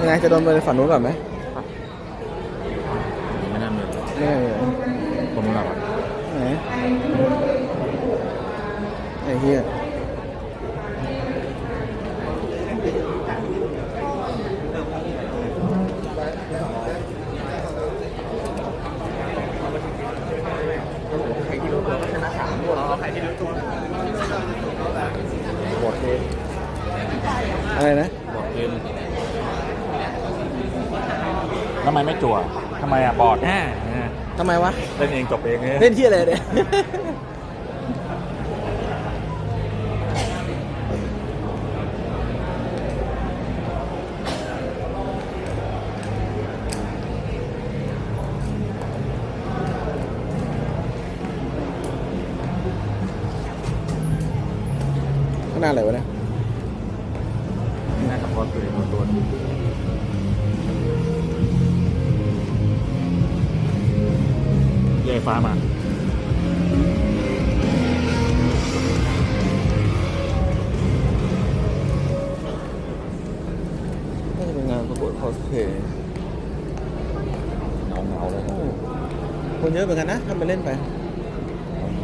ยังไงจะโดนไปฝั่งนู้นก่อนไหมไม่น่ามีไม่ไงผมรู้แล้วอะไหนไอ้เหี้ยอะไรนะบอดเกม ทำไมไม่จั่วทำไมอะบอดแน่ทำไมวะ เล่นเองจบเองเนี่ยเล่นที่อะไรเนี่ย ข้างหน้าอะไรวะเนี่ย น่าจะพอตัวเองหมดตัว เย่ฟ้ามาน่าจะเป็นงานประกวดคอสเพลย์เงาเงาๆเลยคนเยอะเหมือนกันนะทำไปเล่นไป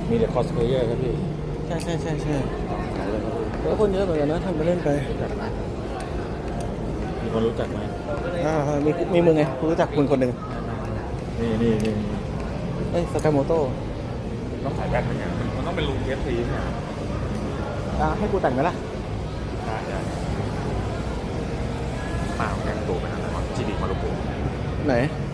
มีแต่คอสเพลเยอร์ครับพี่ใช่ใช่ใช่ใช่เงาเลยครับพี่แล้วคนเยอะเหมือนกันนะทำไปเล่นไปมีคนรู้จักไหมอ่ามีมีมึงไงกูรู้จักคุณคนหนึ่งนี่นี่นี่นี่ เอ้ยสกายโมโต้ต้องขายแบตไหมเนี่ยมันต้องเป็นลุงเอฟซีเนี่ยอ่าให้กูแต่งไหมล่ะได้ได้เปล่าแต่งตัวไปนั่นแหละจีดีมารุโกะไหนเ